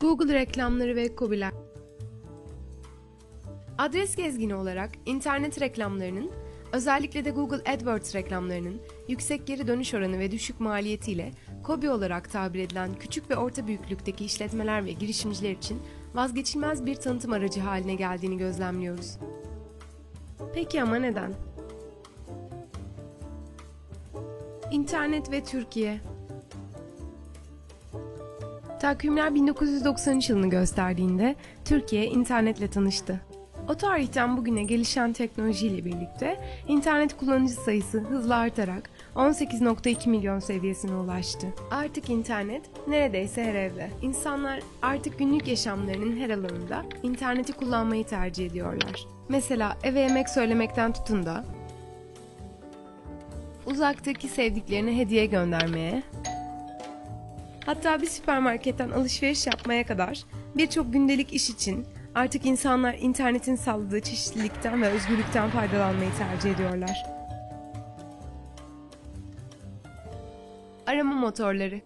Google reklamları ve KOBİ'ler Adres gezgini olarak internet reklamlarının, özellikle de Google AdWords reklamlarının yüksek geri dönüş oranı ve düşük maliyetiyle KOBİ olarak tabir edilen küçük ve orta büyüklükteki işletmeler ve girişimciler için vazgeçilmez bir tanıtım aracı haline geldiğini gözlemliyoruz. Peki ama neden? İnternet ve Türkiye Takvimler 1993 yılını gösterdiğinde Türkiye internetle tanıştı. O tarihten bugüne gelişen teknolojiyle birlikte internet kullanıcı sayısı hızla artarak 18.2 milyon seviyesine ulaştı. Artık internet neredeyse her evde. İnsanlar artık günlük yaşamlarının her alanında interneti kullanmayı tercih ediyorlar. Mesela eve yemek söylemekten tutun da uzaktaki sevdiklerine hediye göndermeye, hatta bir süpermarketten alışveriş yapmaya kadar birçok gündelik iş için artık insanlar internetin sağladığı çeşitlilikten ve özgürlükten faydalanmayı tercih ediyorlar. Arama motorları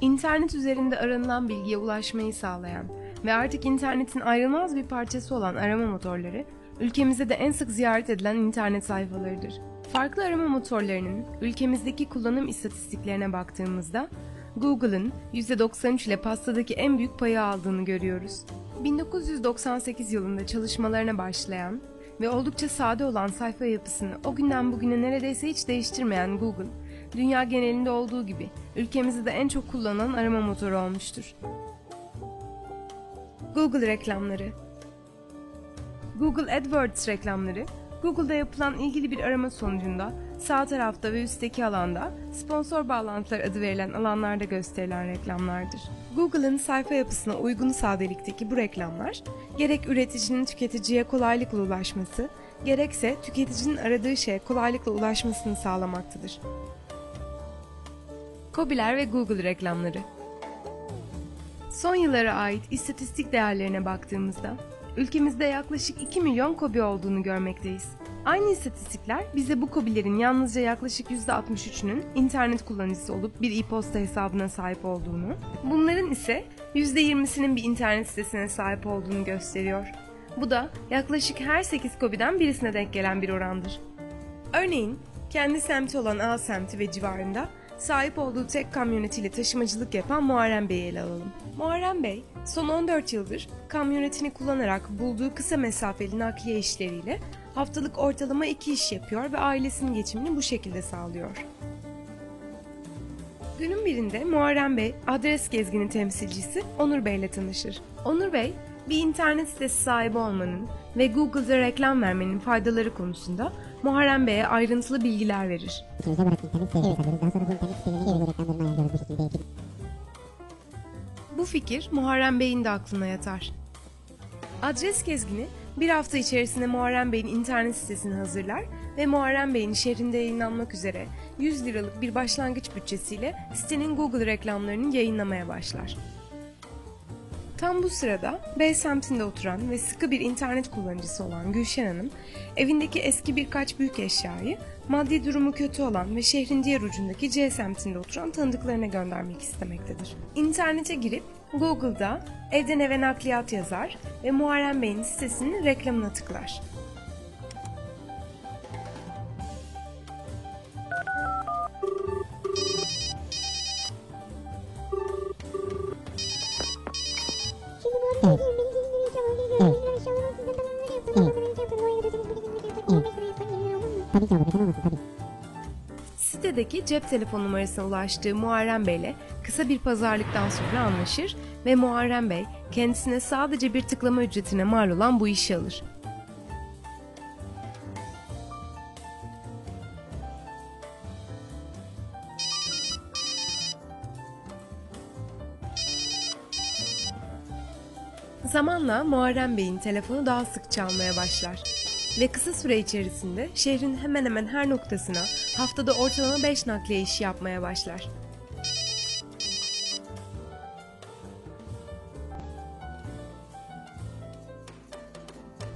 İnternet üzerinde aranılan bilgiye ulaşmayı sağlayan ve artık internetin ayrılmaz bir parçası olan arama motorları, ülkemizde de en sık ziyaret edilen internet sayfalarıdır. Farklı arama motorlarının ülkemizdeki kullanım istatistiklerine baktığımızda Google'ın %93 ile pastadaki en büyük payı aldığını görüyoruz. 1998 yılında çalışmalarına başlayan ve oldukça sade olan sayfa yapısını o günden bugüne neredeyse hiç değiştirmeyen Google, dünya genelinde olduğu gibi ülkemizde de en çok kullanılan arama motoru olmuştur. Google reklamları Google AdWords reklamları, Google'da yapılan ilgili bir arama sonucunda sağ tarafta ve üstteki alanda sponsor bağlantılar adı verilen alanlarda gösterilen reklamlardır. Google'ın sayfa yapısına uygun sadelikteki bu reklamlar, gerek üreticinin tüketiciye kolaylıkla ulaşması, gerekse tüketicinin aradığı şeye kolaylıkla ulaşmasını sağlamaktadır. KOBİ'ler ve Google reklamları Son yıllara ait istatistik değerlerine baktığımızda, ülkemizde yaklaşık 2 milyon KOBİ olduğunu görmekteyiz. Aynı istatistikler bize bu KOBİ'lerin yalnızca yaklaşık %63'ünün internet kullanıcısı olup bir e-posta hesabına sahip olduğunu, bunların ise %20'sinin bir internet sitesine sahip olduğunu gösteriyor. Bu da yaklaşık her 8 KOBİ'den birisine denk gelen bir orandır. Örneğin kendi semti olan A semti ve civarında sahip olduğu tek kamyonetiyle taşımacılık yapan Muharrem Bey'i ele alalım. Muharrem Bey, son 14 yıldır kamyonetini kullanarak bulduğu kısa mesafeli nakliye işleriyle haftalık ortalama 2 iş yapıyor ve ailesinin geçimini bu şekilde sağlıyor. Günün birinde Muharrem Bey, adres gezgini temsilcisi Onur Bey ile tanışır. Onur Bey, bir internet sitesi sahibi olmanın ve Google'da reklam vermenin faydaları konusunda Muharrem Bey'e ayrıntılı bilgiler verir. İçinize bırakın sitesi yapabiliriz. Daha sonra bu internet sitelerinin geri reklamlarını ayarlıyoruz bu şekilde. Bu fikir Muharrem Bey'in de aklına yatar. Adres gezgini bir hafta içerisinde Muharrem Bey'in internet sitesini hazırlar ve Muharrem Bey'in şehrinde yayınlanmak üzere 100 liralık bir başlangıç bütçesiyle sitenin Google reklamlarını yayınlamaya başlar. Tam bu sırada B semtinde oturan ve sıkı bir internet kullanıcısı olan Gülşen Hanım, evindeki eski birkaç büyük eşyayı maddi durumu kötü olan ve şehrin diğer ucundaki C semtinde oturan tanıdıklarına göndermek istemektedir. İnternete girip Google'da evden eve nakliyat yazar ve Muharrem Bey'in sitesinin reklamına tıklar. Tabii ki olur. Neden olmasın tabii. Sitedeki cep telefon numarasına ulaştığı Muharrem Bey ile kısa bir pazarlıktan sonra anlaşır ve Muharrem Bey kendisine sadece bir tıklama ücretine mal olan bu işi alır. Zamanla Muharrem Bey'in telefonu daha sık çalmaya başlar ve kısa süre içerisinde şehrin hemen hemen her noktasına haftada ortalama 5 nakliye işi yapmaya başlar.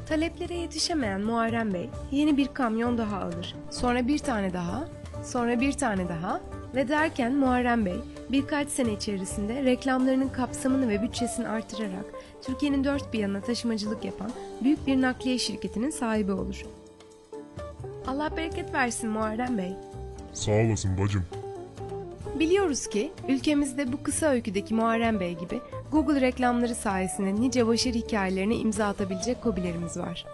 Taleplere yetişemeyen Muharrem Bey yeni bir kamyon daha alır. Sonra bir tane daha, sonra bir tane daha ve derken Muharrem Bey Birkaç sene içerisinde reklamlarının kapsamını ve bütçesini artırarak Türkiye'nin dört bir yanına taşımacılık yapan büyük bir nakliye şirketinin sahibi olur. Allah bereket versin Muharrem Bey. Sağ olasın bacım. Biliyoruz ki ülkemizde bu kısa öyküdeki Muharrem Bey gibi Google reklamları sayesinde nice başarı hikayelerine imza atabilecek kobilerimiz var.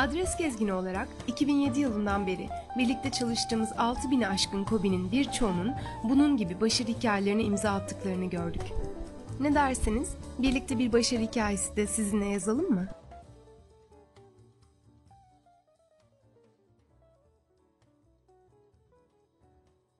Adres gezgini olarak 2007 yılından beri birlikte çalıştığımız 6000'i aşkın kobinin birçoğunun bunun gibi başarı hikayelerine imza attıklarını gördük. Ne dersiniz? Birlikte bir başarı hikayesi de sizinle yazalım mı?